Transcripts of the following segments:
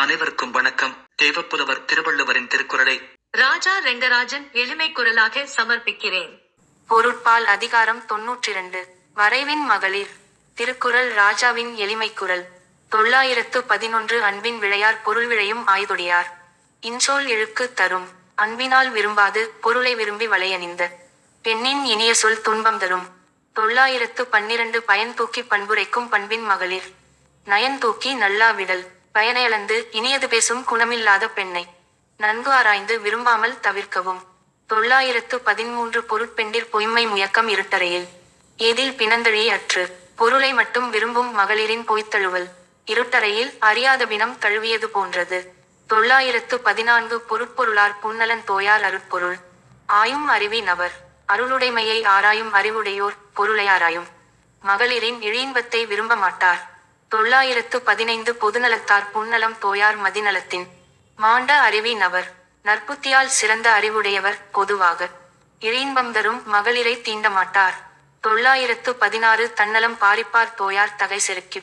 அனைவருக்கும் வணக்கம். தேவப்புலவர் திருவள்ளுவரின் திருக்குறளை ராஜா ரெங்கராஜன் எளிமை குரலாக சமர்ப்பிக்கிறேன். பொருட்பால் அதிகாரம் தொன்னூற்றிரண்டு. வரைவின் மகளிர். திருக்குறள் ராஜாவின் எளிமைக் குரல். தொள்ளாயிரத்து பதினொன்று அன்பின் விளையார் பொருள் விழையும் ஆய்துடையார். இன்சொல் இழுக்கு தரும். அன்பினால் விரும்பாது பொருளை விரும்பி வளையணிந்த பெண்ணின் இனிய சொல் துன்பம் தரும். தொள்ளாயிரத்து பன்னிரண்டு பயன் தூக்கி பண்புரைக்கும் பண்பின் மகளிர். நயன் தூக்கி நல்லா விடல் பயனையளந்து இனியது பேசும் குணமில்லாத பெண்ணை. நன்கு ஆராய்ந்து விரும்பாமல் தவிர்க்கவும். தொள்ளாயிரத்து பதிமூன்று பொருட்பெண்டிர் பொய்மை முயக்கம் இருட்டறையில். எதில் பிணந்தழி அற்று. பொருளை மட்டும் விரும்பும் மகளிரின் பொய்த்தழுவல். இருட்டறையில் அறியாத பிணம் தழுவியது போன்றது. தொள்ளாயிரத்து பதினான்கு பொருட்பொருளார் புன்னலன் தோயார் அருட்பொருள். ஆயும் அறிவி நபர் அருளுடைமையை ஆராயும் அறிவுடையோர் பொருளை ஆராயும். மகளிரின் இழியின்பத்தை விரும்ப மாட்டார். தொள்ளாயிரத்து பதினைந்து பொதுநலத்தார் புன்னலம் தோயார் மதிநலத்தின் மாண்ட அறிவி நவர் நற்புத்தியால் சிறந்த அறிவுடையவர் பொதுவாக. இழியின்பம் தரும் மகளிரை தீண்டமாட்டார். தொள்ளாயிரத்து பதினாறு தன்னலம் பாரிப்பார் தோயார் தகை செருக்கி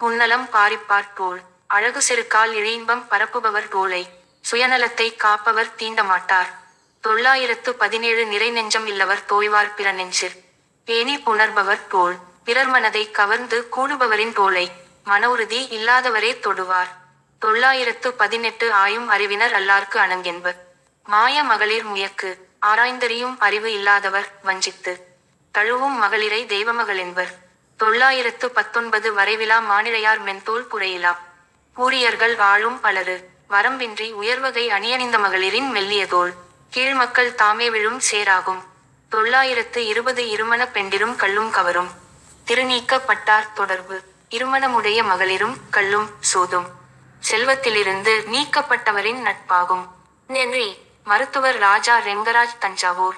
புன்னலம் பாரிப்பார் கோள் அழகு செருக்கால் இழியின்பம் பரப்புபவர் கோளை சுயநலத்தை காப்பவர் தீண்டமாட்டார். தொள்ளாயிரத்து பதினேழு நிறை நெஞ்சம் இல்லவர் தோய்வார் பிற நெஞ்சில் பேணி புணர்பவர் கோள் பிறர் மனதை கவர்ந்து கூடுபவரின் தோலை மன உறுதி இல்லாதவரே தொடுவார். தொள்ளாயிரத்து பதினெட்டு ஆயும் அறிவினர் அல்லார்க்கு அணங்கென்பர் மாய மகளிர் முயக்கு ஆராய்ந்தறியும் அறிவு இல்லாதவர் வஞ்சித்து. தழுவும் மகளிரை தெய்வமகள் என்பர் தொள்ளாயிரத்து பத்தொன்பது வரைவிலா மானிழையார் மென்தோல் புரையிலா. ஊழியர்கள் வாழும் பலரு வரம்பின்றி உயர்வகை அணியணிந்த மகளிரின் மெல்லிய கீழ் கீழ்மக்கள் தாமே விழும் சேராகும். தொள்ளாயிரத்து இருபது இருமண பெண்டிரும் கள்ளும் கவரும். திருநீக்கப்பட்டார் தொடர்பு. இருமணமுடைய மகளிரும் கல்லும் சூதும். செல்வத்திலிருந்து நீக்கப்பட்டவரின் நட்பாகும். நன்றி. மருத்துவர் ராஜா ரெங்கராஜ் தஞ்சாவூர்.